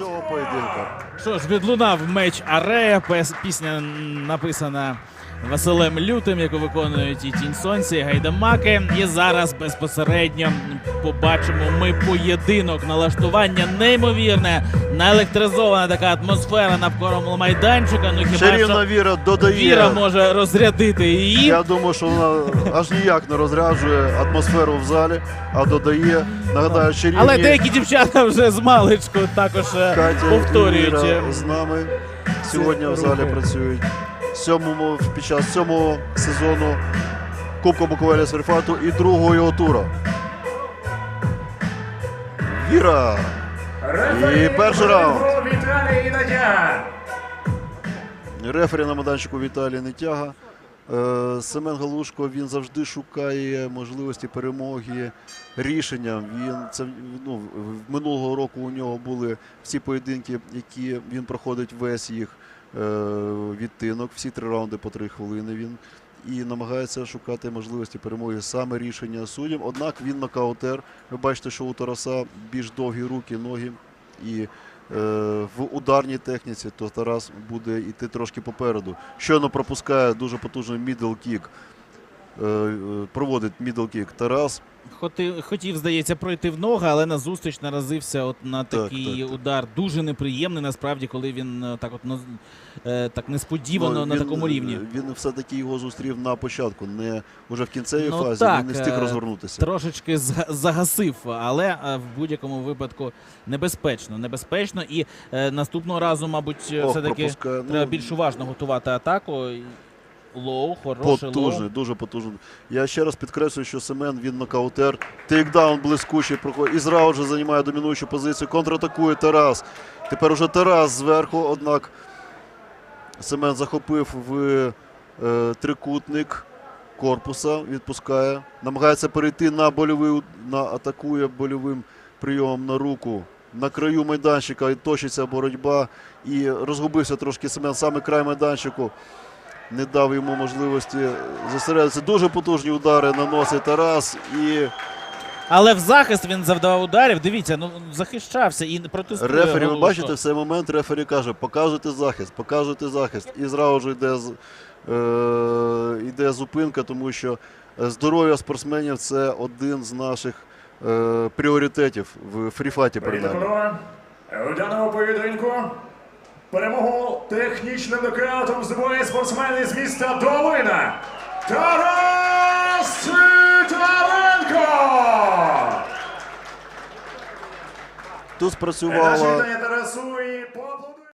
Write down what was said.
цього поєдинку. Що ж, відлунав меч Арея. Пісня написана Василем Лютим, яку виконують і Тінь Сонця, і Гайдамаки. І зараз безпосередньо побачимо ми поєдинок, налаштування неймовірне, наелектризована така атмосфера навколо майданчика. Ну хіба Чарівна що віра додає. віра може розрядити її. Я думаю, що вона аж ніяк не розряджує атмосферу в залі, а додає. Нагадаю, чарівні Але деякі дівчата вже з маличку також е, Катя і повторюють. Віра з нами сьогодні в залі працюють. Сьомому під час сьомого сезону Кубка Буковеля Серфату і другого його тура. Віра. І перший раунд. Рефері на майданчику Віталій Нетяга. Е, Семен Галушко він завжди шукає можливості перемоги рішенням. Він це ну минулого року у нього були всі поєдинки, які він проходить весь їх е, відтинок, всі три раунди по три хвилини. Він і намагається шукати можливості перемоги саме рішення суддям. Однак він нокаутер. Ви бачите, що у Тараса більш довгі руки, ноги і в ударній техніці, то Тарас буде йти трошки попереду. Щойно пропускає дуже потужний мідл кік. Е, проводить мідл кік Тарас. Хотів, здається, пройти в ноги, але назустріч наразився от на такий так, так. удар. Дуже неприємний, насправді, коли він е, так от е, так несподівано Ну, на він, такому рівні. Він все-таки його зустрів на початку, не вже в кінцевій Ну, фазі, так, він не встиг розгорнутися. Трошечки загасив, але в будь-якому випадку небезпечно. Небезпечно. І наступного разу, мабуть, все-таки пропускає. треба Ну, більш уважно готувати атаку. І Лоу, хороший Потужний, лоу. дуже потужний. Я ще раз підкреслюю, що Семен він нокаутер. Тейкдаун блискучий проходить. Ізраїль вже займає домінуючу позицію. Контратакує Тарас. Тепер уже Тарас зверху, однак Семен захопив в е, трикутник корпуса, відпускає. Намагається перейти на больовий, на атакує больовим прийомом на руку. На краю майданчика і точиться боротьба. І розгубився трошки Семен саме край майданчику не дав йому можливості зосередитися. Дуже потужні удари наносить Тарас. І Але в захист він завдавав ударів. Дивіться, ну захищався і протестує. рефері, ви бачите, в цей момент рефері каже: показуйте захист, показуйте захист. І зразу ж йде, е, йде зупинка, тому що е, здоров'я спортсменів це один з наших е, пріоритетів в фріфаті. принаймні. Панове, у даному поєдинку перемогу технічним нокаутом здобуває спортсмен із міста Долина. Тарас Титаренко! Тут Наші спрацювала. вітання Тарасу і поаплодуємо.